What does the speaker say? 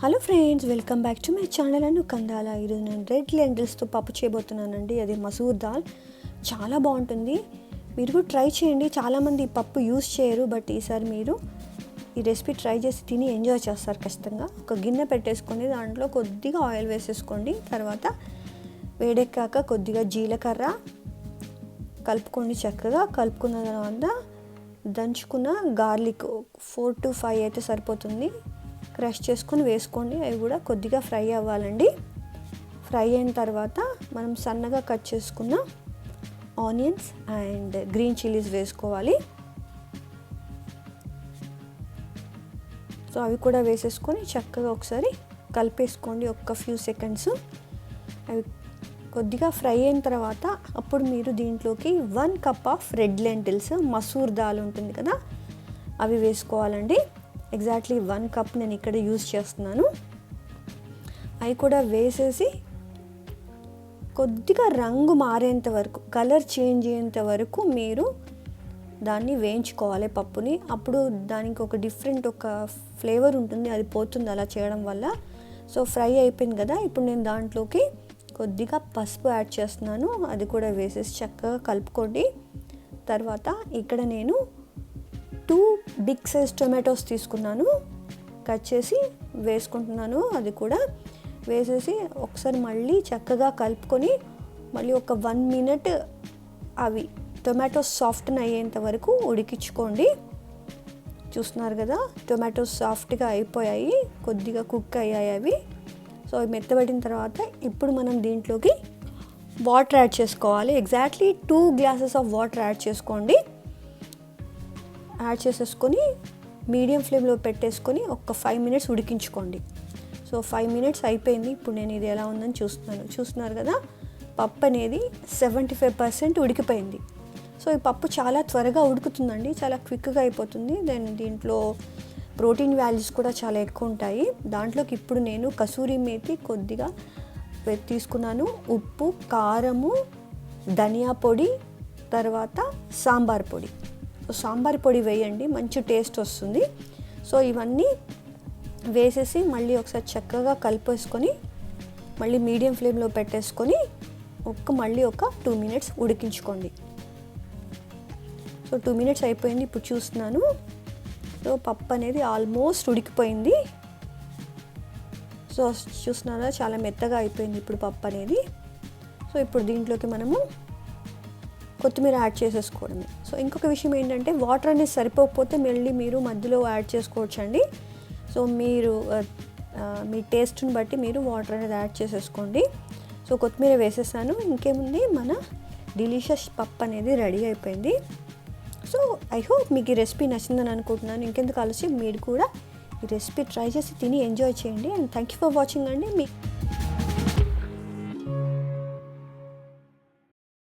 Hello friends welcome back to my channel Anu Kandala ఈరోజు నేను red లెండిల్స్తో పప్పు చేయబోతున్నానండి. అది మసూర్ దాల్. చాలా బాగుంటుంది. మీరు కూడా ట్రై చేయండి. చాలామంది ఈ పప్పు యూస్ చేయరు బట్ ఈసారి మీరు ఈ రెసిపీ ట్రై చేసి తిని ఎంజాయ్ చేస్తారు ఖచ్చితంగా. ఒక గిన్నె పెట్టేసుకొని దాంట్లో కొద్దిగా ఆయిల్ వేసేసుకోండి. తర్వాత వేడెక్కాక కొద్దిగా జీలకర్ర కలుపుకోండి చక్కగా. కలుపుకున్న తర్వాత దంచుకున్న గార్లిక్ ఫోర్ టు ఫైవ్ అయితే సరిపోతుంది. క్రష్ చేసుకొని వేసుకోండి. అవి కూడా కొద్దిగా ఫ్రై అవ్వాలండి. ఫ్రై అయిన తర్వాత మనం సన్నగా కట్ చేసుకున్న ఆనియన్స్ అండ్ గ్రీన్ చిల్లీస్ వేసుకోవాలి. సో అవి కూడా వేసేసుకొని చక్కగా ఒకసారి కలిపేసుకోండి ఒక్క ఫ్యూ సెకండ్స్ అవి కొద్దిగా ఫ్రై అయిన తర్వాత అప్పుడు మీరు దీంట్లోకి one cup of red lentils masoor dal ఉంటుంది కదా అవి వేసుకోవాలండి. ఎగ్జాక్ట్లీ వన్ కప్ నేను ఇక్కడ యూజ్ చేస్తున్నాను. అవి కూడా వేసేసి కొద్దిగా రంగు మారేంత వరకు కలర్ చేంజ్ అయ్యేంత వరకు మీరు దాన్ని వేయించుకోవాలి పప్పుని. అప్పుడు దానికి ఒక డిఫరెంట్ ఒక ఫ్లేవర్ ఉంటుంది అది పోతుంది అలా చేయడం వల్ల. సో ఫ్రై అయిపోయింది కదా ఇప్పుడు నేను దాంట్లోకి కొద్దిగా పసుపు యాడ్ చేస్తున్నాను. అది కూడా వేసేసి చక్కగా కలుపుకోండి. తర్వాత ఇక్కడ నేను టూ బిగ్ సైజ్ టొమాటోస్ తీసుకున్నాను. కట్ చేసి వేసుకుంటున్నాను. అది కూడా వేసేసి ఒకసారి మళ్ళీ చక్కగా కలుపుకొని మళ్ళీ ఒక వన్ మినిట్ అవి టొమాటోస్ సాఫ్ట్న్ అయ్యేంత వరకు ఉడికించుకోండి. చూస్తున్నారు కదా టొమాటోస్ సాఫ్ట్గా అయిపోయాయి. కొద్దిగా కుక్ అయ్యాయి అవి. సో అవి మెత్తబడిన తర్వాత ఇప్పుడు మనం దీంట్లోకి వాటర్ యాడ్ చేసుకోవాలి. Exactly two glasses of water add చేసుకోండి. యాడ్ చేసేసుకొని మీడియం ఫ్లేమ్లో పెట్టేసుకొని ఒక ఫైవ్ మినిట్స్ ఉడికించుకోండి. సో ఫైవ్ మినిట్స్ అయిపోయింది. ఇప్పుడు నేను ఇది ఎలా ఉందని చూస్తున్నాను. చూస్తున్నారు కదా పప్పు అనేది సెవెంటీ ఫైవ్ పర్సెంట్ ఉడికిపోయింది. సో ఈ పప్పు చాలా త్వరగా ఉడుకుతుందండి. చాలా క్విక్గా అయిపోతుంది. దెన్ దీంట్లో ప్రోటీన్ వాల్యూస్ కూడా చాలా ఎక్కువ ఉంటాయి. దాంట్లోకి ఇప్పుడు నేను కసూరి మేతి కొద్దిగా తీసుకున్నాను. ఉప్పు కారము ధనియా పొడి తర్వాత సాంబార్ పొడి. సాంబార్ పొడి వేయండి మంచి టేస్ట్ వస్తుంది. సో ఇవన్నీ వేసేసి మళ్ళీ ఒకసారి చక్కగా కలిపేసుకొని మళ్ళీ మీడియం ఫ్లేమ్లో పెట్టేసుకొని ఒక్క మళ్ళీ ఒక టూ మినిట్స్ ఉడికించుకోండి. సో టూ మినిట్స్ అయిపోయింది ఇప్పుడు చూస్తున్నాను. సో పప్పు అనేది ఆల్మోస్ట్ ఉడికిపోయింది. సో చూస్తున్నారా చాలా మెత్తగా అయిపోయింది ఇప్పుడు పప్పు అనేది. సో ఇప్పుడు దీంట్లోకి మనము కొత్తిమీర యాడ్ చేసేసుకోవడమే. సో ఇంకొక విషయం ఏంటంటే వాటర్ అనేది సరిపోకపోతే మళ్ళీ మీరు మధ్యలో యాడ్ చేసుకోవచ్చండి. సో మీరు మీ టేస్ట్ని బట్టి మీరు వాటర్ అనేది యాడ్ చేసేసుకోండి. సో కొత్తిమీర వేసేసాను. ఇంకేముంది? మన డిలీషియస్ పప్పు అనేది రెడీ అయిపోయింది. సో ఐ హోప్ మీకు ఈ రెసిపీ నచ్చిందని అనుకుంటున్నాను. ఇంకెందుకు కలిసి మీరు కూడా ఈ రెసిపీ ట్రై చేసి తిని ఎంజాయ్ చేయండి. And thank you for watching అండి. మీ